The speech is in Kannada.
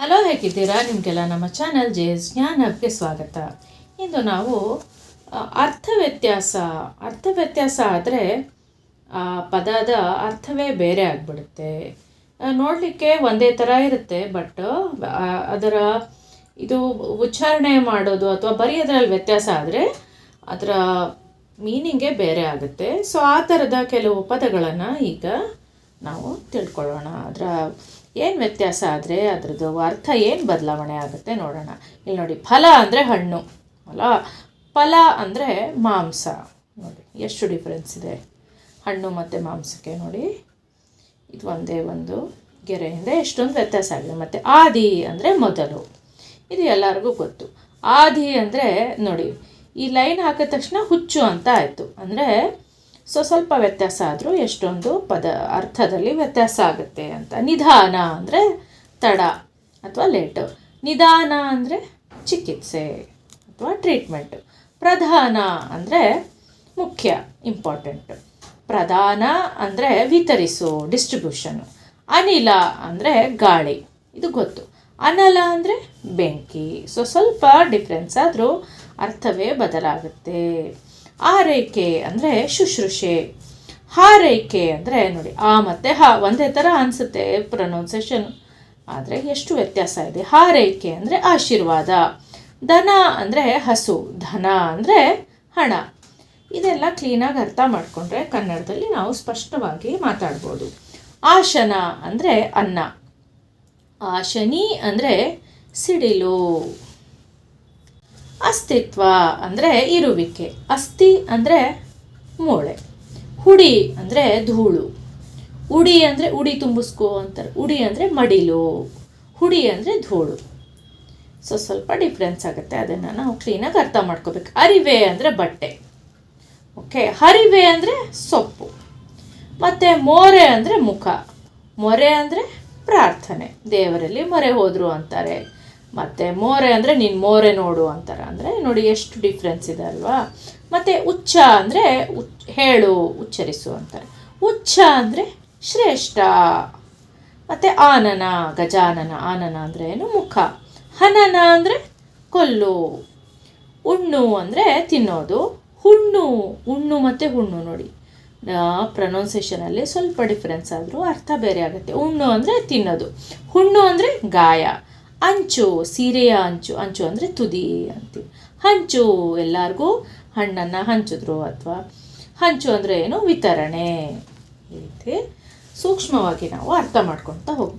ಹಲೋ, ಹೇಗಿದ್ದೀರಾ? ನಿಮಗೆಲ್ಲ ನಮ್ಮ ಚಾನಲ್ ಜೆ ಎಸ್ ಜ್ಞಾನ್ ಹಬ್ಗೆ ಸ್ವಾಗತ. ಇಂದು ನಾವು ಅರ್ಥ ವ್ಯತ್ಯಾಸ ಅರ್ಥ ವ್ಯತ್ಯಾಸ ಆದರೆ, ಆ, ಪದದ ಅರ್ಥವೇ ಬೇರೆ ಆಗಿಬಿಡುತ್ತೆ. ನೋಡಲಿಕ್ಕೆ ಒಂದೇ ಥರ ಇರುತ್ತೆ, ಬಟ್ ಅದರ, ಇದು ಉಚ್ಚಾರಣೆ ಮಾಡೋದು ಅಥವಾ ಬರೆಯೋದ್ರಲ್ಲಿ ವ್ಯತ್ಯಾಸ ಆದರೆ, ಅದರ ಮೀನಿಂಗೇ ಬೇರೆ ಆಗುತ್ತೆ. ಸೊ, ಆ ಥರದ ಕೆಲವು ಪದಗಳನ್ನು ಈಗ ನಾವು ತಿಳ್ಕೊಳ್ಳೋಣ. ಅದರ ಏನು ವ್ಯತ್ಯಾಸ ಆದರೆ ಅದರದ್ದು ಅರ್ಥ ಏನು ಬದಲಾವಣೆ ಆಗುತ್ತೆ ನೋಡೋಣ. ಇಲ್ಲಿ ನೋಡಿ, ಫಲ ಅಂದರೆ ಹಣ್ಣು, ಅಲ್ಲ? ಫಲ ಅಂದರೆ ಮಾಂಸ. ನೋಡಿ, ಎಷ್ಟು ಡಿಫ್ರೆನ್ಸ್ ಇದೆ? ಹಣ್ಣು ಮತ್ತು ಮಾಂಸಕ್ಕೆ ನೋಡಿ. ಇದು ಒಂದೇ ಒಂದು ಗೆರೆಯಿಂದ ಎಷ್ಟೊಂದು ವ್ಯತ್ಯಾಸ ಆಗಿದೆ. ಮತ್ತು ಆದಿ ಅಂದರೆ ಮೊದಲು. ಇದು ಎಲ್ಲರಿಗೂ ಗೊತ್ತು. ಆದಿ ಅಂದರೆ ನೋಡಿ, ಈ ಲೈನ್ ಹಾಕಿದ ತಕ್ಷಣ ಹುಚ್ಚು ಅಂತ ಆಯಿತು. ಅಂದರೆ ಸೊ ಸ್ವಲ್ಪ ವ್ಯತ್ಯಾಸ ಆದರೂ ಎಷ್ಟೊಂದು ಪದ ಅರ್ಥದಲ್ಲಿ ವ್ಯತ್ಯಾಸ ಆಗುತ್ತೆ ಅಂತ. ನಿಧಾನ ಅಂದರೆ ತಡ ಅಥವಾ ಲೇಟು ನಿಧಾನ ಅಂದರೆ ಚಿಕಿತ್ಸೆ ಅಥವಾ ಟ್ರೀಟ್ಮೆಂಟು ಪ್ರಧಾನ ಅಂದರೆ ಮುಖ್ಯ ಇಂಪಾರ್ಟೆಂಟು ಪ್ರಧಾನ ಅಂದರೆ ವಿತರಿಸು ಡಿಸ್ಟ್ರಿಬ್ಯೂಷನು ಅನಿಲ ಅಂದರೆ ಗಾಳಿ, ಇದು ಗೊತ್ತು. ಅನಲ ಅಂದರೆ ಬೆಂಕಿ. ಸೊ ಸ್ವಲ್ಪ ಡಿಫ್ರೆನ್ಸ್ ಆದರೂ ಅರ್ಥವೇ ಬದಲಾಗುತ್ತೆ. ಆರೈಕೆ ಅಂದರೆ ಶುಶ್ರೂಷೆ ಹಾರೈಕೆ ಅಂದರೆ ನೋಡಿ, ಆ ಮತ್ತು ಹಾ, ಒಂದೇ ಥರ ಅನಿಸುತ್ತೆ ಪ್ರೊನೌನ್ಸೇಷನ್ ಆದರೆ ಎಷ್ಟು ವ್ಯತ್ಯಾಸ ಇದೆ. ಹಾರೈಕೆ ಅಂದರೆ ಆಶೀರ್ವಾದ ದನ ಅಂದರೆ ಹಸು, ಧನ ಅಂದರೆ ಹಣ. ಇದೆಲ್ಲ ಕ್ಲೀನಾಗಿ ಅರ್ಥ ಮಾಡಿಕೊಂಡ್ರೆ ಕನ್ನಡದಲ್ಲಿ ನಾವು ಸ್ಪಷ್ಟವಾಗಿ ಮಾತಾಡ್ಬೋದು. ಆಶನ ಅಂದರೆ ಅನ್ನ, ಆಶನಿ ಅಂದರೆ ಸಿಡಿಲು. ಅಸ್ತಿತ್ವ ಅಂದರೆ ಇರುವಿಕೆ, ಅಸ್ಥಿ ಅಂದರೆ ಮೂಳೆ, ಹುಡಿ ಅಂದರೆ ಧೂಳು, ಉಡಿ ಅಂದರೆ ಉಡಿ ತುಂಬಿಸ್ಕೊ ಅಂತಾರೆ, ಉಡಿ ಅಂದರೆ ಮಡಿಲು, ಹುಡಿ ಅಂದರೆ ಧೂಳು. ಸೊ ಸ್ವಲ್ಪ ಡಿಫ್ರೆನ್ಸ್ ಆಗುತ್ತೆ, ಅದನ್ನು ನಾವು ಕ್ಲೀನಾಗಿ ಅರ್ಥ ಮಾಡ್ಕೋಬೇಕು. ಅರಿವೆ ಅಂದರೆ ಬಟ್ಟೆ ಓಕೆ ಹರಿವೆ ಅಂದರೆ ಸೊಪ್ಪು, ಮತ್ತು ಮೋರೆ ಅಂದರೆ ಮುಖ, ಮೊರೆ ಅಂದರೆ ಪ್ರಾರ್ಥನೆ, ದೇವರಲ್ಲಿ ಮೊರೆ ಹೋದರು ಅಂತಾರೆ. ಮತ್ತು ಮೋರೆ ಅಂದರೆ ನೀನು ಮೋರೆ ನೋಡು ಅಂತಾರೆ. ಅಂದರೆ ನೋಡಿ ಎಷ್ಟು ಡಿಫ್ರೆನ್ಸ್ ಇದೆ ಅಲ್ವಾ? ಮತ್ತು ಉಚ್ಚ ಅಂದರೆ ಉಚ್, ಹೇಳು, ಉಚ್ಚರಿಸು ಅಂತಾರೆ. ಉಚ್ಚ ಅಂದರೆ ಶ್ರೇಷ್ಠ. ಮತ್ತು ಆನನ, ಗಜಾನನ, ಆನನ ಅಂದರೆ ಏನು? ಮುಖ. ಹನನ ಅಂದರೆ ಕೊಲ್ಲು. ಉಣ್ಣು ಅಂದರೆ ತಿನ್ನೋದು. ಹುಣ್ಣು ಹುಣ್ಣು ಮತ್ತು ಹುಣ್ಣು ನೋಡಿ. ಪ್ರೊನೌನ್ಸೇಷನಲ್ಲಿ ಸ್ವಲ್ಪ ಡಿಫ್ರೆನ್ಸ್ ಆದರೂ ಅರ್ಥ ಬೇರೆ ಆಗುತ್ತೆ. ಹುಣ್ಣು ಅಂದರೆ ತಿನ್ನೋದು. ಹುಣ್ಣು ಅಂದರೆ ಗಾಯ. ಅಂಚು, ಸೀರೆಯ ಅಂಚು ಅಂಚು ಅಂದರೆ ತುದಿ ಅಂತೀವಿ. ಹಂಚು ಎಲ್ಲರಿಗೂ ಹಣ್ಣನ್ನು ಹಂಚಿದ್ರು ಅಥವಾ ಹಂಚು ಅಂದರೆ ಏನು ವಿತರಣೆ ರೀತಿ ಸೂಕ್ಷ್ಮವಾಗಿ ನಾವು ಅರ್ಥ ಮಾಡ್ಕೊತಾ ಹೋಗ್ಬೇಕು.